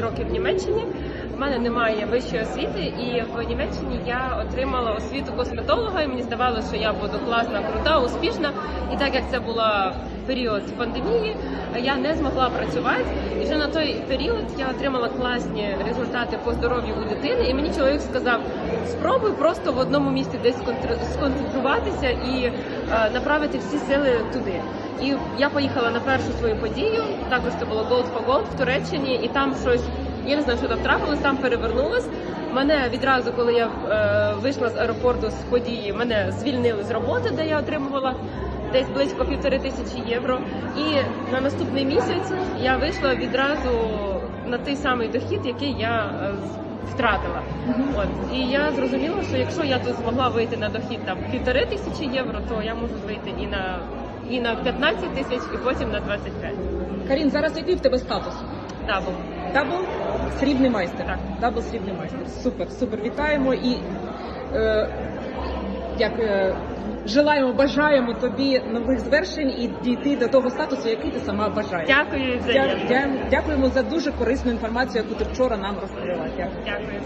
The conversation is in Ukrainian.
років в Німеччині. Мене немає вищої освіти, і в Німеччині я отримала освіту косметолога, і мені здавалося, що я буду класна, крута, успішна. І так як це була період пандемії, я не змогла працювати. І вже на той період я отримала класні результати по здоров'ю у дитини. І мені чоловік сказав: спробуй просто в одному місці десь сконцентруватися і е, направити всі сили туди. І я поїхала на першу свою подію. Також це було Gold for Gold в Туреччині, і там щось. Я не знаю, що там трапилось, там перевернулось. Мене відразу, коли я е, вийшла з аеропорту з події, мене звільнили з роботи, де я отримувала десь близько півтори тисячі євро. І на наступний місяць я вийшла відразу на той самий дохід, який я е, втратила. От і я зрозуміла, що якщо я тут змогла вийти на дохід там півтори тисячі євро, то я можу вийти і на і на 15 тисяч, і потім на 25. Карін, зараз який в тебе статус? Дабл. Дабл срібний майстер. Так. Дабл срібний майстер. Супер, супер. Вітаємо і е, як, е, желаємо, бажаємо тобі нових звершень і дійти до того статусу, який ти сама бажаєш. Дякую Дя- дя- Дякуємо за дуже корисну інформацію, яку ти вчора нам розповіла. Дякую. Дякую.